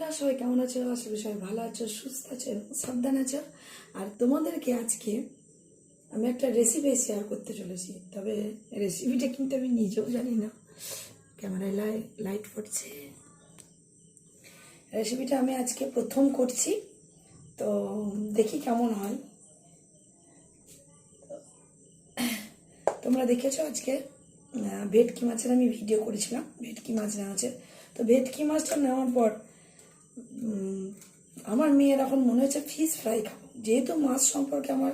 বন্ধুরা সবাই কেমন আছো? করি সবাই ভালো আছো, সুস্থ আছো এবং সাবধান আছো। আর তোমাদেরকে আজকে আমি একটা রেসিপি শেয়ার করতে চলেছি। তবে রেসিপিটা কিন্তু আমি নিজেও জানি না। ক্যামেরায় লাই লাইট পড়ছে। রেসিপিটা আমি আজকে প্রথম করছি। তো দেখি কেমন হয়। তোমরা দেখেছ আজকে ভেটকি মাছের আমি ভিডিও করেছিলাম। ভেটকি মাছ নেওয়া আছে। তো ভেটকি মাছটা নেওয়ার পর আমার মেয়ের এখন মনে হচ্ছে ফিশ ফ্রাই খাব। যেহেতু মাছ সম্পর্কে আমার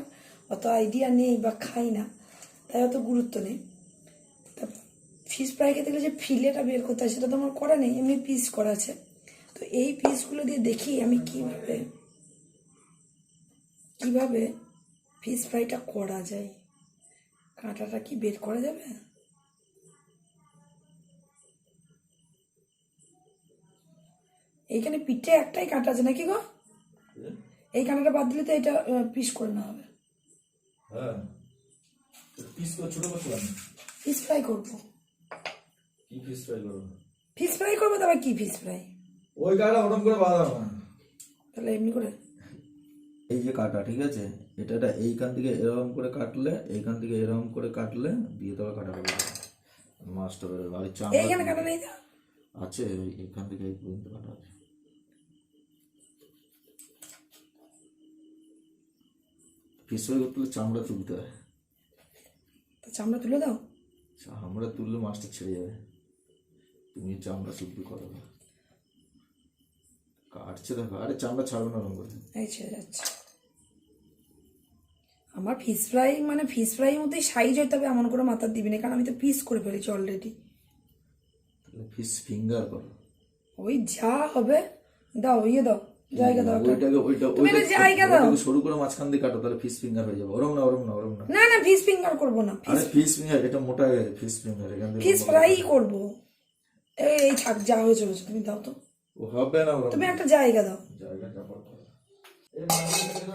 অত আইডিয়া নেই বা খাই না, তাই অত গুরুত্ব নেই। তা ফিশ ফ্রাই খেতে গেলে যে ফিলেটা বের করতে হয়, সেটা তো আমার করা নেই, এমনি পিস করা আছে। তো এই পিসগুলো দিয়ে দেখি আমি কীভাবে কীভাবে ফিশ ফ্রাইটা করা যায়। কাঁটাটা কি বের করা যাবে? এইখানে পিঠে একটাই কাঁটা আছে নাকি গো? এই কাঁটাটা বাদ দিলে তো এটা পিস করে নেওয়া হবে। হ্যাঁ। পিস করে ছোট করতে ফ্রাই করব। কি ফ্রাই করব? ফিশ ফ্রাই করব তারপর কি ফিশ ফ্রাই ওই কাটা ওরকম করে বাঁধা হবে না তাহলে এমনি করে। এই যে কাটা ঠিক আছে? এটা এটা এইখান থেকে এরকম করে কাটলে এইখান থেকে এরকম করে কাটলে দিয়ে তবে কাটা বেরোবে মাছটা বেরোবে আর চামড়া এইখানে কাটা নেই আছে ওই এখান থেকে এই পর্যন্ত কাটা আছে। ফ্রাই করতে হলে চামড়া তুলতে হয়। তো চামড়া তুলে দাও? চামড়া তুললে মাছটা ছেড়ে যাবে। তুমি চামড়া চুপি করো না। কাটছে দেখো আরে চামড়া ছাড়বে না ওরকম করে। এই ছেড়ে যাচ্ছে। আমার ফিশ ফ্রাই মানে ফিশ ফ্রাই মধ্যেই সাইজ হতে হবে এমন করে মাথার দিবি না কারণ আমি তো পিস করে ফেলেছি অলরেডি ফিশ ফিঙ্গার করো। ওই যা হবে দাও ইয়ে দাও। জায়গা দাও ওইটাকে ওইটা ওইটা জায়গা দাও। সরু করে মাঝখান দিয়ে কাটো তাহলে ফিশ ফিঙ্গার হয়ে যাবে। ওরম না ওরম না ওরম না। না না ফিশ ফিঙ্গার করব না। আরে ফিশ ফিঙ্গার এটা মোটা হয়ে গেছে ফিশ ফিঙ্গার এখান থেকে ফিশ ফ্রাই করব। এই এই থাক যা হয়েছে হয়েছে তুমি দাও তো। ও হবে না ওরম তুমি একটা জায়গা দাও। জায়গা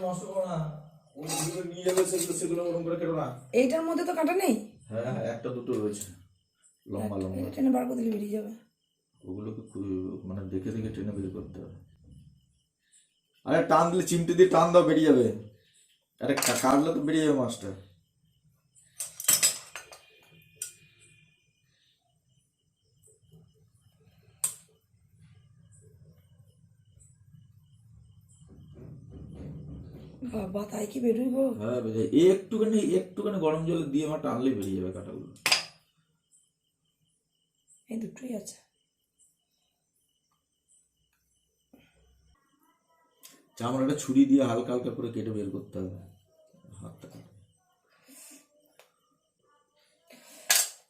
নষ্ট করো না এইটার মধ্যে তো কাটা নেই? হ্যাঁ হ্যাঁ, একটা দুটো রয়েছে। লম্বা লম্বা। টেনে বার করে দিলে বেরিয়ে যাবে। ওগুলোকে মানে দেখে দেখে টেনে বের করতে হবে। আরে টান দিলে চিমটে দিয়ে টান দাও বেরিয়ে যাবে। আরে কাটলে তো বেরিয়ে যাবে মাছটা বাবা তাই কি বেরোই গো? হ্যাঁ বেরিয়ে একটুখানি একটুখানি গরম জলে দিয়ে আমার টানলেই বেরিয়ে যাবে কাটাগুলো। এই দুটোই আছে। চামড়াটা ছুরি দিয়ে হালকা হালকা করে কেটে বের করতে হবে। হাতটা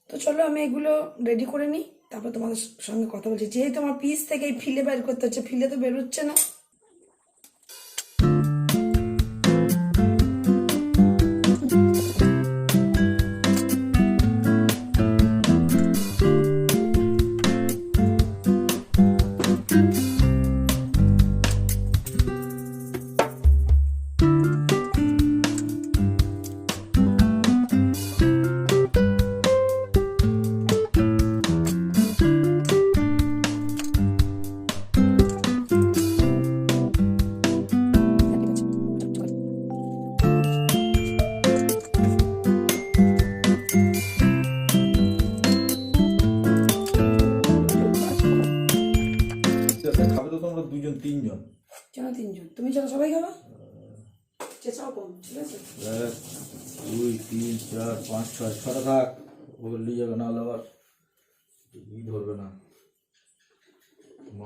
তো চলো আমি এগুলো রেডি করে নিই, তারপর তোমাদের সঙ্গে কথা বলছি। যেহেতু আমার পিস থেকে ফিলে বের করতে হচ্ছে, ফিলে তো বেরোচ্ছে না।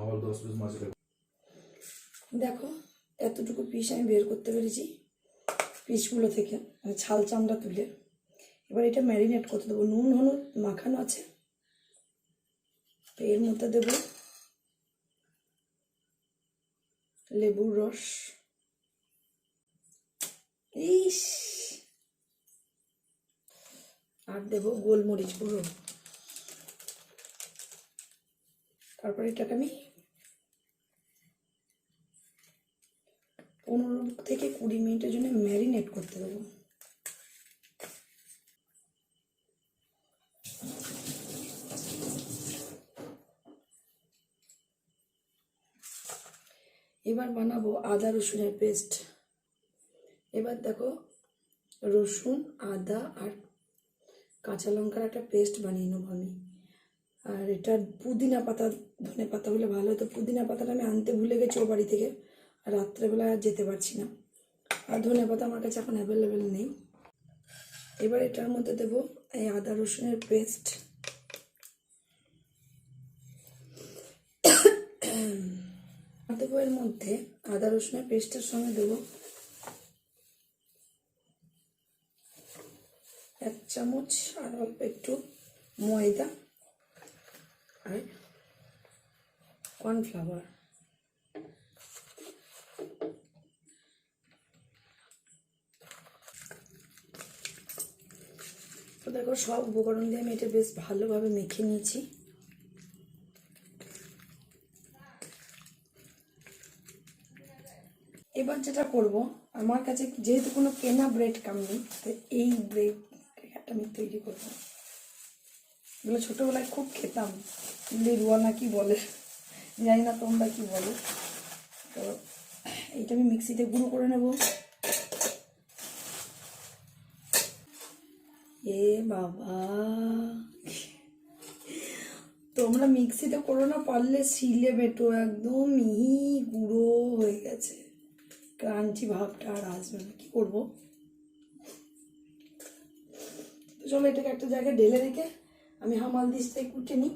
আবার দশ পিস মাছ দেখো, এতটুকু পিস আমি বের করতে পেরেছি পিসগুলো থেকে মানে ছাল চামড়া তুলে। এবার এটা ম্যারিনেট করতে দেবো। নুন, হলুদ মাখানো আছে। এর মধ্যে দেবো লেবুর রস। ইস! আর দেবো গোলমরিচ গুঁড়ো। তারপরে এটাকে আমি পনেরো থেকে কুড়ি মিনিটের জন্য ম্যারিনেট করতে দেবো। এবার বানাবো আদা রসুনের পেস্ট। এবার দেখো রসুন, আদা আর কাঁচা লঙ্কার একটা পেস্ট বানিয়ে নেব আমি। আর এটা পুদিনা পাতা, ধনে পাতা হলে ভালো হতো পুদিনা পাতাটা আমি আনতে ভুলে গেছি ও বাড়ি থেকে। আর রাত্রেবেলা আর যেতে পারছি না। আর ধনে পাতা আমার কাছে এখন অ্যাভেলেবেল নেই। এবার এটার মধ্যে দেবো এই আদা রসুনের পেস্ট দেবো এর মধ্যে আদা রসুনের পেস্টের সঙ্গে দেবো এক চামচ আর অল্প একটু ময়দা। কর্নফ্লাওয়ার তো দেখো, সব উপকরণ দিয়ে আমি এটা বেশ ভালোভাবে মেখে নিয়েছি। এবার যেটা করব, আমার কাছে যেহেতু কোনো কেনা ব্রেড কাম নেই, তো এই ব্রেড আমি তৈরি করব। এগুলো ছোটোবেলায় খুব খেতাম। লিরুয়া না কি বলে? জানি না তোমরা কি বলো। তো এইটা আমি মিক্সিতে গুঁড়ো করে নেব। এ বাবা। তোমরা মিক্সিতে করো না, পারলে শিলে বেটো একদম। মিহি গুঁড়ো হয়ে গেছে। ক্রাঞ্চি ভাবটা আর আসবে না। কি করব? চলো এটাকে একটা জায়গায় ঢেলে রেখে আমি হামাল দিস্তায় কুটে নিই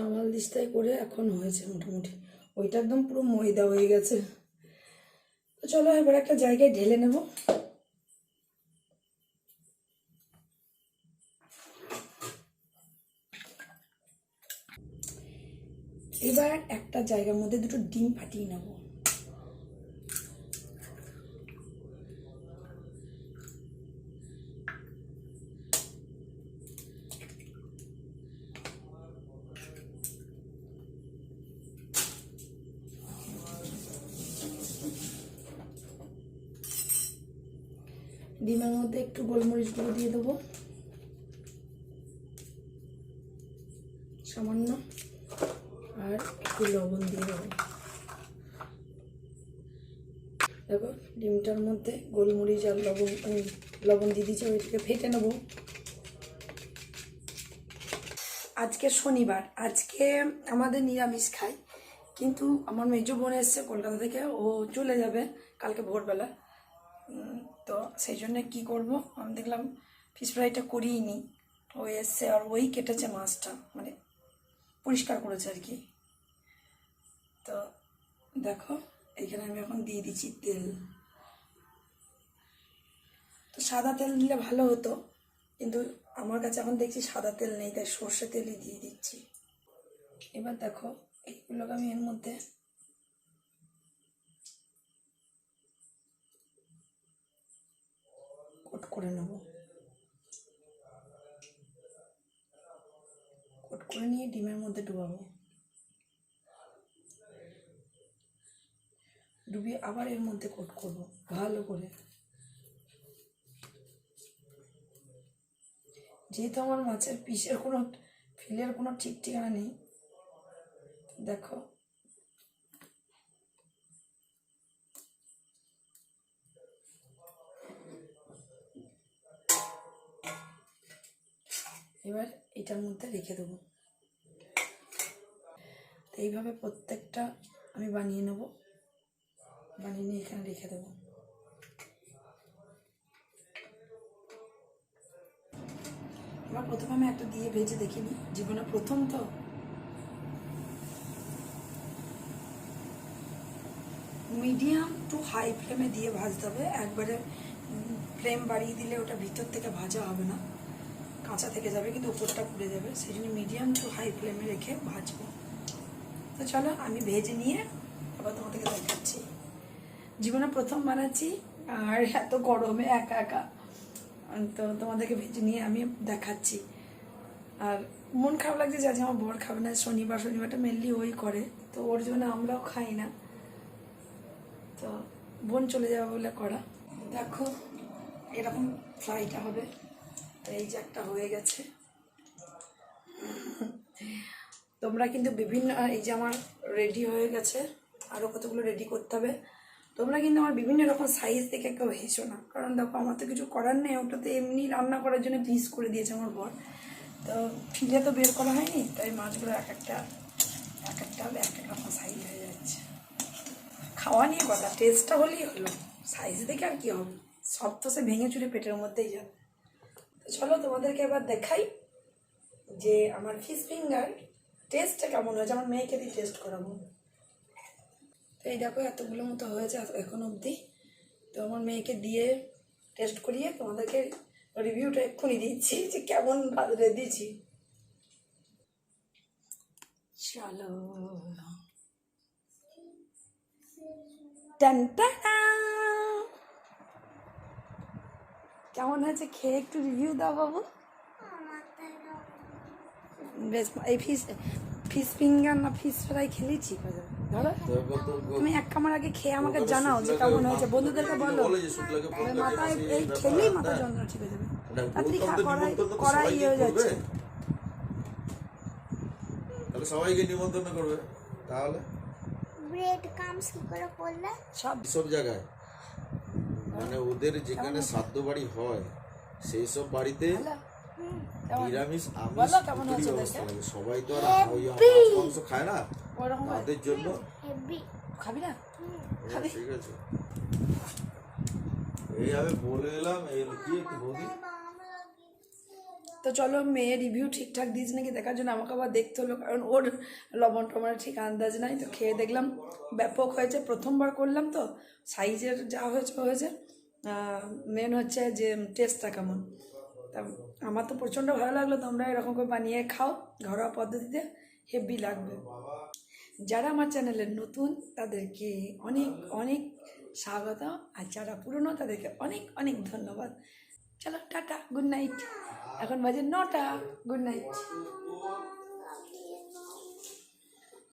হামাল দিস্তায় করে এখন হয়েছে মোটামুটি। ওইটা একদম পুরো ময়দা হয়ে গেছে। তো চলো এবার একটা জায়গায় ঢেলে নেব। এবার একটা জায়গার মধ্যে দুটো ডিম ফাটিয়ে নেব। ডিমের মধ্যে একটু গোলমরিচ গুঁড়ো দিয়ে দেবো। সামান্য। আর একটু লবণ দিয়ে দেবো। দেখো, ডিমটার মধ্যে গোলমরিচ আর লবণ লবণ দিয়ে দিয়েছি ওইটাকে ফেটে নেব। আজকে শনিবার, আজকে আমাদের নিরামিষ খাই, কিন্তু আমার মেজো বোন এসছে কলকাতা থেকে, ও চলে যাবে কালকে ভোরবেলা। তো সেই জন্য কী করব? আমি দেখলাম ফিস ফ্রাইটা করিই নি। ও এসছে আর ওই কেটেছে মাছটা মানে পরিষ্কার করেছে আর কি। তো দেখো এইখানে আমি এখন দিয়ে দিচ্ছি তেল। তো সাদা তেল দিলে ভালো হতো, কিন্তু আমার কাছে এখন দেখছি সাদা তেল নেই, তাই সর্ষে তেলই দিয়ে দিচ্ছি। এবার দেখো, এইগুলোকে আমি এর মধ্যে কোট করে নেব। কোট করে নিয়ে ডিমের মধ্যে ডুবাবো। ডুবিয়ে আবার এর মধ্যে কোট করব, ভালো করে। যেহেতু আমার মাছের পিসের কোনো ফিলের কোনো ঠিক ঠিকানা নেই, দেখো। এবার এটার মধ্যে রেখে দেবো। তো এইভাবে প্রত্যেকটা আমি বানিয়ে নেব। বানিয়ে নিয়ে এখানে রেখে দেবো। এবার প্রথমে আমি একটা দিয়ে ভেজে দেখিনি। জীবনে প্রথম তো। মিডিয়াম টু হাই ফ্লেমে দিয়ে ভাজতে হবে। একবারে ফ্লেম বাড়িয়ে দিলে ওটা ভিতর থেকে ভাজা হবে না। কাঁচা থেকে যাবে, কিন্তু উপরটা পুড়ে যাবে। সেই জন্য মিডিয়াম টু হাই ফ্লেমে রেখে ভাজবো। তো চলো, আমি ভেজে নিয়ে আবার তোমাদেরকে দেখাচ্ছি। জীবনে প্রথম বানাচ্ছি, আর এত গরমে একা একা। তো তোমাদেরকে ভেজে নিয়ে আমি দেখাচ্ছি। আর মন খারাপ লাগছে যে আজ আমার বর খাবে না, শনিবার, শনিবারটা মেনলি ওই করে। তো ওর জন্য আমরাও খাই না। তো বোন চলে যাবে বলে করা। দেখো, এরকম ফ্রাইটা হবে। এই যে একটা হয়ে গেছে। তোমরা কিন্তু বিভিন্ন, এই যে আমার রেডি হয়ে গেছে। আরও কতগুলো রেডি করতে হবে। তোমরা কিন্তু আমার বিভিন্ন রকম সাইজ দেখে কেউ হেসো না। কারণ দেখো, আমার তো কিছু করার নেই। ওটা তো এমনি রান্না করার জন্য পিস করে দিয়েছে আমার বর। তো ফিলে তো বের করা হয়নি, তাই মাছগুলো এক একটা এক একটা এক এক রকম সাইজ হয়ে যাচ্ছে। খাওয়া নিয়ে কথা টেস্টটা হলেই হলো। সাইজ দেখে আর কী হবে? সব তো সে ভেঙে চুরে পেটের মধ্যেই যাবে চলো তোমাদেরকে এবার দেখাই যে আমার ফিশ ফিঙ্গার টেস্টটা কেমন হয়েছে। আমার মেয়েকে দিয়ে টেস্ট করাবো। তো এই দেখো, এতগুলো মতো হয়েছে এখন অবধি। তো আমার মেয়েকে দিয়ে টেস্ট করিয়ে তোমাদেরকে রিভিউটা এক্ষুনি দিচ্ছি যে কেমন রেঁধেছি চলো। টান, টানা। কেমন হয়েছে? খেয়ে একটু রিভিউ দাও বাবু। বেশ এই ফিস ফিস ফিঙ্গার না ফিস ফ্রাই গো- তুমি এক কামড় আগে খেয়ে আমাকে জানাও যে কেমন হয়েছে। বন্ধুদেরকে বলো। মাথায় এই খেলেই মাথা। যন্ত্রণা ঠিক হয়ে যাবে। তাড়াতাড়ি খা কড়াই সবাইকে ইয়ে হয়ে যাচ্ছে। তাহলে সবাইকে নিমন্ত্রণ করবে। তাহলে? ব্রেড কামস কি করে করলে? সব সব জায়গায়। মানে ওদের যেখানে শ্রাদ্ধ বাড়ি হয় সেই সব বাড়িতে নিরামিষ আমিষ দুটোরই ব্যবস্থা? লাগে। সবাই তো আর ওই মাংস খায় না? তাদের জন্য খাবি না? ঠিক আছে। এই আমি বলে এলাম এই কি একটু বৌদি তো চলো মেয়ে রিভিউ ঠিকঠাক দিয়েছে নাকি দেখার জন্য আমাকে আবার দেখতে হলো, কারণ ওর লবণ টমার ঠিক আন্দাজ নাই। তো খেয়ে দেখলাম ব্যাপক হয়েছে, প্রথমবার করলাম তো, সাইজের যা হয়েছে হয়েছে মেন হচ্ছে যে টেস্টটা কেমন। তা আমার তো প্রচণ্ড ভালো লাগল, তোমরা এরকম করে বানিয়ে খাও, ঘরোয়া পদ্ধতিতে হেভি লাগবে। যারা আমার চ্যানেলের নতুন, তাদেরকে অনেক অনেক স্বাগত, আর যারা পুরনো, তাদেরকে অনেক অনেক ধন্যবাদ। চলো, টাটা গুড নাইট এখন বাজে নটা গুড নাইট